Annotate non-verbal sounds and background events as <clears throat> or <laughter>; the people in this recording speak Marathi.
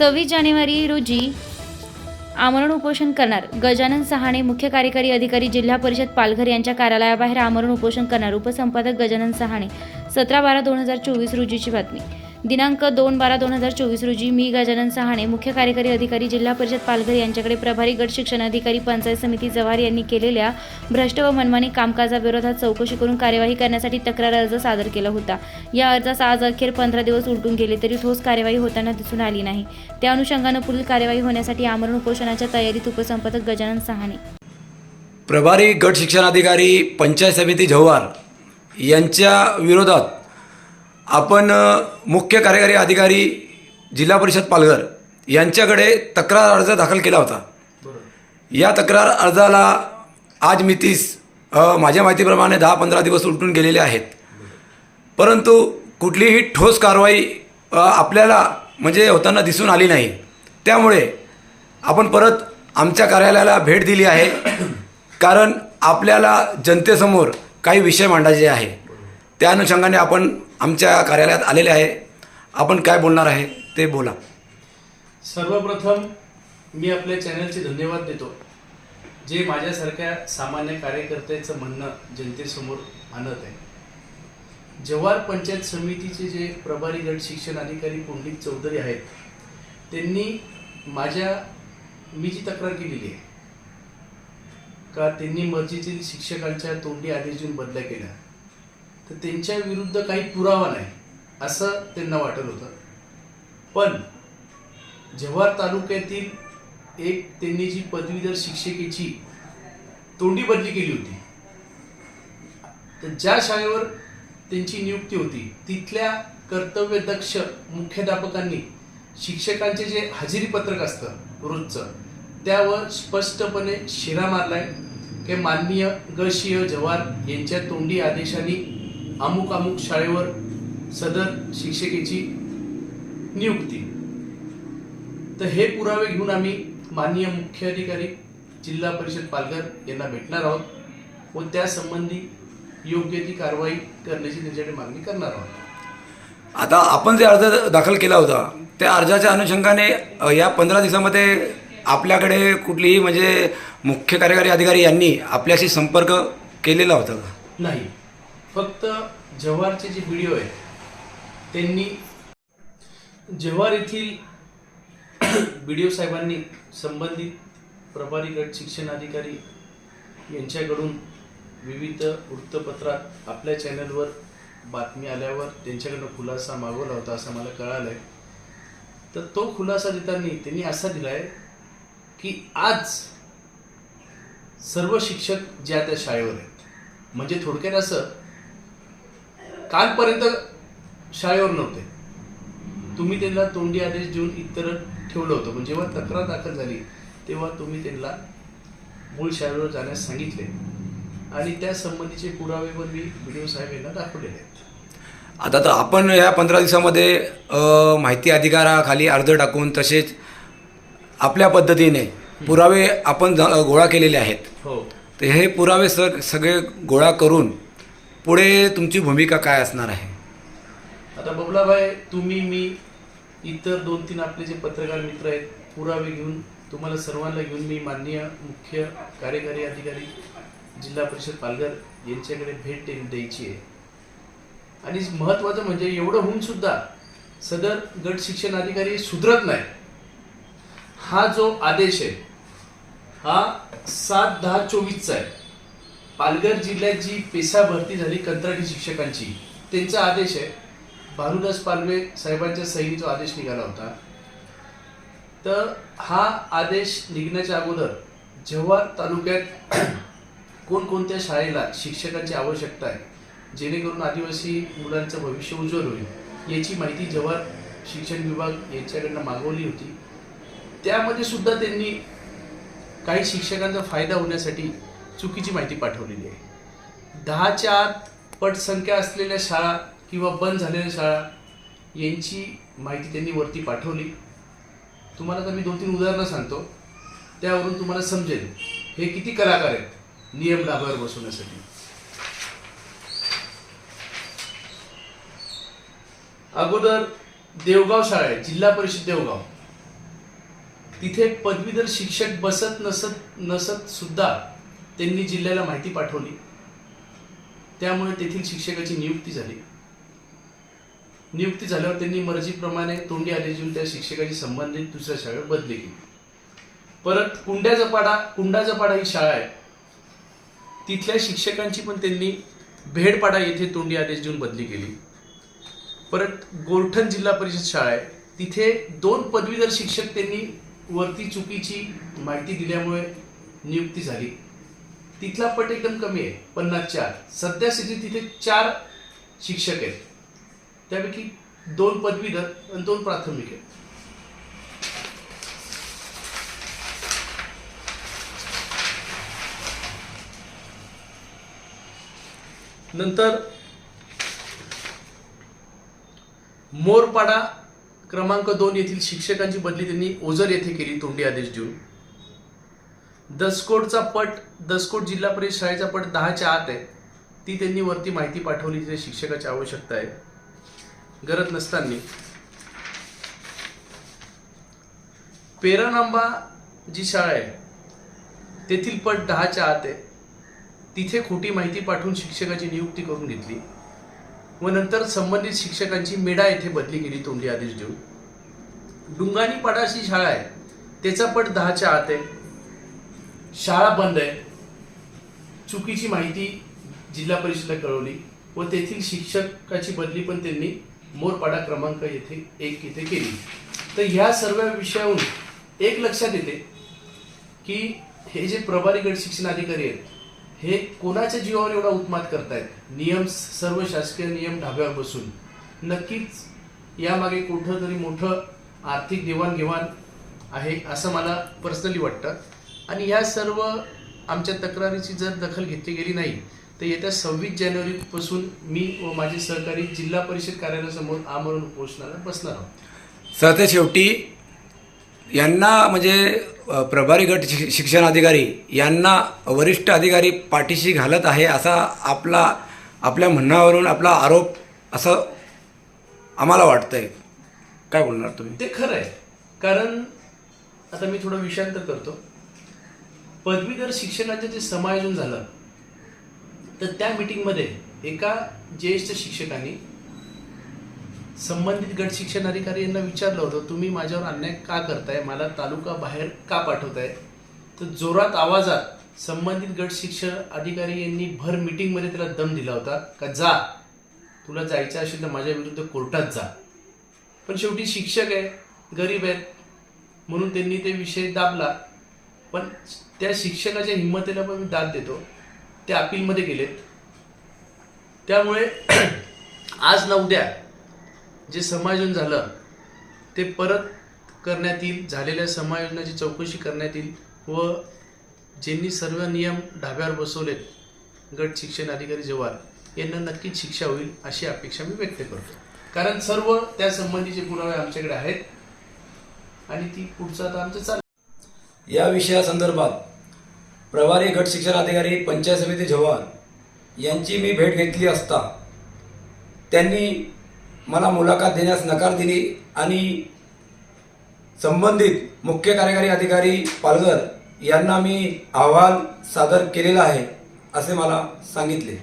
सव्वीस जानेवारी रोजी आमरण उपोषण करणार. गजानन सहाणे मुख्य कार्यकारी अधिकारी जिल्हा परिषद पालघर यांच्या कार्यालयाबाहेर आमरण उपोषण करणार. उपसंपादक गजानन सहाणे सतरा बारा दोन हजार चोवीस रोजीची बातमी. दिनांक दोन बारा दोन हजार चोवीस रोजी मी गजानन सहाणे मुख्य कार्यकारी अधिकारी जिल्हा परिषद पालघर यांच्याकडे प्रभारी गट शिक्षण अधिकारी पंचायत समिती जव्हार यांनी केलेल्या भ्रष्ट व मनमानी कामकाजाविरोधात चौकशी करून कार्यवाही करण्यासाठी तक्रार अर्ज सादर केला होता. या अर्जास आज अखेर पंधरा दिवस उलटून गेले तरी ठोस कार्यवाही होताना दिसून आली नाही. त्या अनुषंगानं पुढील कार्यवाही होण्यासाठी आमरण उपोषणाच्या तयारीत उपसंपादक गजानन सहाणे. प्रभारी गट शिक्षणाधिकारी पंचायत समिती जव्हार यांच्या विरोधात आपण मुख्य कार्यकारी अधिकारी जिल्हा परिषद पालघर यांच्याकडे तक्रार अर्ज दाखल केला होता. या तक्रार अर्जाला आज मितीस माझ्या माहितीप्रमाणे दहा पंधरा दिवस उलटून गेलेले आहेत. परंतु कुठलीही ठोस कारवाई आपल्याला म्हणजे होताना दिसून आली नाही. त्यामुळे आपण परत आमच्या कार्यालयाला भेट दिली आहे. कारण आपल्याला जनतेसमोर काही विषय मांडायचे आहे. त्या अनुषंगाने आपण आमच्या कार्यालयात आलेले आहे. आपण काय बोलणार आहे ते बोला. सर्वप्रथम मी आपल्या चॅनलचे धन्यवाद देतो. जे माझ्यासारख्या सामान्य कार्यकर्त्याचं म्हणणं जनतेसमोर आणत आहे. जव्हार पंचायत समितीचे जे प्रभारी गट शिक्षण अधिकारी पुंडलिक चौधरी आहेत त्यांनी माझ्या मी जी तक्रार केलेली आहे का त्यांनी मर्जीतील शिक्षकांच्या तोंडी आदेश देऊन बदल्या केल्या? तर त्यांच्या विरुद्ध काही पुरावा नाही असं त्यांना वाटत होतं. पण जव्हार तालुक्यातील एक त्यांनी जी पदवीधर शिक्षिकेची तोंडी बदली केली होती तर ज्या शाळेवर त्यांची नियुक्ती होती तिथल्या कर्तव्यदक्ष मुख्याध्यापकांनी शिक्षकांचे जे हजेरी पत्रक असतं रोजचं त्यावर स्पष्टपणे शिरा मारलाय. की माननीय गशीय जव्हार जवार यांच्या तोंडी आदेशाने अमुक अमुक शाळेवर सदर शिक्षकेची नियुक्ती. तर हे पुरावे घेऊन आम्ही माननीय मुख्य अधिकारी जिल्हा परिषद पालघर यांना भेटणार आहोत व त्या संबंधी योग्य ती कारवाई करण्याची त्यांच्याकडे मागणी करणार आहोत. आता आपण जे अर्ज दाखल केला होता त्या अर्जाच्या अनुषंगाने या पंधरा दिवसामध्ये आपल्याकडे कुठलीही म्हणजे मुख्य कार्यकारी अधिकारी यांनी आपल्याशी संपर्क केलेला होता का? नाही. फक्त जव्हारचे जे व्हिडिओ आहेत त्यांनी जव्हार येथील बी साहेबांनी संबंधित प्रभारी गट शिक्षण अधिकारी यांच्याकडून विविध वृत्तपत्रात आपल्या चॅनलवर बातमी आल्यावर त्यांच्याकडनं खुलासा मागवला होता असं मला कळालंय. तर तो खुलासा देताना त्यांनी असा दिलाय की आज सर्व शिक्षक ज्या त्या शाळेवर आहेत. म्हणजे थोडक्यात असं कालपर्यंत शाळेवर नव्हते. तुम्ही त्यांना तोंडी आदेश देऊन इतर ठेवलं होतं. पण जेव्हा तक्रार दाखल झाली तेव्हा तुम्ही त्यांना मूळ शाळेवर जाण्यास सांगितले. आणि त्या संबंधीचे पुरावे पण मी व्हिडिओ साहेब यांना दाखवलेले आहेत. आता तर आपण या पंधरा दिवसामध्ये अ, माहिती अधिकाराखाली अर्ज टाकून तसेच आपल्या पद्धतीने पुरावे आपण ज- गोळा केलेले आहेत. हो. तर हे पुरावे सग सगळे गोळा करून पुढे तुमची भूमिका काय असणार आहे? आता बबलाभाई तुम्ही मी इतर दोन तीन आपले जे पत्रकार मित्र आहेत पुरावे घेऊन तुम्हाला सर्वांना घेऊन मी माननीय मुख्य कार्यकारी अधिकारी जिल्हा परिषद पालघर यांच्याकडे भेट द्यायची आहे. आणि महत्वाचं म्हणजे एवढं होऊन सुद्धा सदर गट शिक्षण अधिकारी सुधरत नाही. हा जो आदेश आहे हा सात दहा चोवीसचा आहे. पालघर जिल्ह्यात जी पेसा भरती झाली कंत्राटी शिक्षकांची त्यांचा आदेश आहे. भानुदास पालवे साहेबांच्या सहीचा जो आदेश निघाला होता. तर हा आदेश निघण्याच्या अगोदर जव्हार तालुक्यात कोणकोणत्या शाळेला शिक्षकांची आवश्यकता आहे जेणेकरून आदिवासी मुलांचं भविष्य उज्ज्वल होईल याची माहिती जव्हार शिक्षण विभाग यांच्याकडनं मागवली होती. त्यामध्ये सुद्धा त्यांनी काही शिक्षकांचा फायदा होण्यासाठी चुकीची माहिती पाठवलेली आहे. दहाच्या आत पटसंख्या असलेल्या शाळा किंवा बंद झालेल्या शाळा यांची माहिती त्यांनी वरती पाठवली. तुम्हाला तर मी दोन तीन उदाहरणं सांगतो. त्यावरून तुम्हाला समजेल हे किती कलाकार आहेत नियम लाभावर बसवण्यासाठी. अगोदर देवगाव शाळा आहे जिल्हा परिषद देवगाव. तिथे पदवीधर शिक्षक बसत नसत नसत सुद्धा त्यांनी जिल्ह्याला माहिती पाठवली. त्यामुळे तेथील शिक्षकाची नियुक्ती झाली. नियुक्ती झाल्यावर त्यांनी मर्जीप्रमाणे तोंडी आले देऊन त्या शिक्षकाची संबंधित दुसऱ्या शाळेत बदली केली. परत कुंड्याजपाडा कुंडाजपाडा ही शाळा आहे. तिथल्या शिक्षकांची पण त्यांनी भेडपाडा येथे तोंडी आदेश देऊन बदली केली. परत गोरठण जिल्हा परिषद शाळा आहे. तिथे दोन पदवीधर शिक्षक त्यांनी वरती चुकीची माहिती दिल्यामुळे नियुक्ती झाली. तिथला पट एकदम कमी आहे पन्नास चार. सध्या स्थितीत तिथे चार शिक्षक आहेत. त्यापैकी दोन पदवीधर आणि दोन प्राथमिक आहेत. नंतर मोरपाडा क्रमांक दोन येथील शिक्षकांची बदली त्यांनी ओझर येथे केली तोंडी आदेश देऊन. दसकोटचा पट दसकोट जिल्हा परिषद शाळेचा पट दहाच्या आत आहे. ती त्यांनी वरती माहिती पाठवली तिथे शिक्षकाची आवश्यकता आहे. गरज नसताना. पेरानांबा जी शाळा आहे तेथील पट दहाच्या आत आहे. तिथे खोटी माहिती पाठवून शिक्षकाची नियुक्ती करून घेतली. व नंतर संबंधित शिक्षकांची मेढा येथे बदली केली तोंडी आदेश देऊन. डुंगानी पाडाशी शाळा आहे त्याचा पट दहाच्या आत आहे. शाळा बंद आहे. चुकीची माहिती जिल्हा परिषदला कळवली व तेथील शिक्षकाची बदली पण त्यांनी मोरपाडा क्रमांक येथे एक इथे केली. तर ह्या सर्व विषयाहून एक लक्षात येते की हे जे प्रभारी गट शिक्षण अधिकारी आहेत हे कोणाच्या जीवावर एवढा उत्मात करतायत? नियम सर्व शासकीय नियम ढाब्यावर बसून. नक्कीच यामागे कुठं तरी मोठं आर्थिक देवाणघेवाण आहे असं मला पर्सनली वाटतं. आणि ह्या सर्व आमच्या तक्रारीची जर दखल घेतली गेली नाही तर येत्या सव्वीस जानेवारीपासून मी व माझे सहकारी जिल्हा परिषद कार्यालयासमोर आमरण उपोषणाला बसणार आहोत. सरते शेवटी यांना म्हणजे प्रभारी गट शिक्षण अधिकारी यांना वरिष्ठ अधिकारी पाठीशी घालत आहे असा आपला आपल्या म्हणण्यावरून आपला आरोप असं आम्हाला वाटतंय. काय बोलणार तुम्ही? ते खरं आहे. कारण आता मी थोडं विषयांतर करतो. पदवीधर शिक्षणाचं जे समायोजन झालं तर त्या मीटिंगमध्ये एका ज्येष्ठ शिक्षकांनी संबंधित गट शिक्षण अधिकारी यांना विचारलं होतं तुम्ही माझ्यावर अन्याय का करताय? मला तालुका बाहेर का पाठवताय? तर जोरात आवाजात संबंधित गट शिक्षण अधिकारी यांनी भर मीटिंगमध्ये त्याला दम दिला होता का जा. तुला जायचं असेल तर माझ्या विरुद्ध कोर्टात जा. पण शेवटी शिक्षक आहे गरीब आहेत म्हणून त्यांनी ते विषय दाबला. पण त्या शिक्षकाच्या हिंमतीला पण मी दाद देतो. ते अपीलमध्ये गेलेत. त्यामुळे <clears throat> आज ना उद्या जे समायोजन झालं ते परत करण्यात येईल. झालेल्या समायोजनाची चौकशी करण्यात येईल व ज्यांनी सर्व नियम ढाब्यावर बसवलेत गट शिक्षण अधिकारी जवार यांना नक्कीच शिक्षा होईल अशी अपेक्षा मी व्यक्त करतो. कारण सर्व त्या संबंधीचे पुरावे आमच्याकडे आहेत आणि ती पुढचं आता आमचं चालू. या विषयासंदर्भात प्रभारी गट शिक्षण अधिकारी पंचायत समिती जव्हार यांची मी भेट घेतली असता त्यांनी मला मुलाखत देण्यास नकार दिली आणि संबंधित मुख्य कार्यकारी अधिकारी पालघर यांना मी अहवाल सादर केलेला आहे असे मला सांगितले.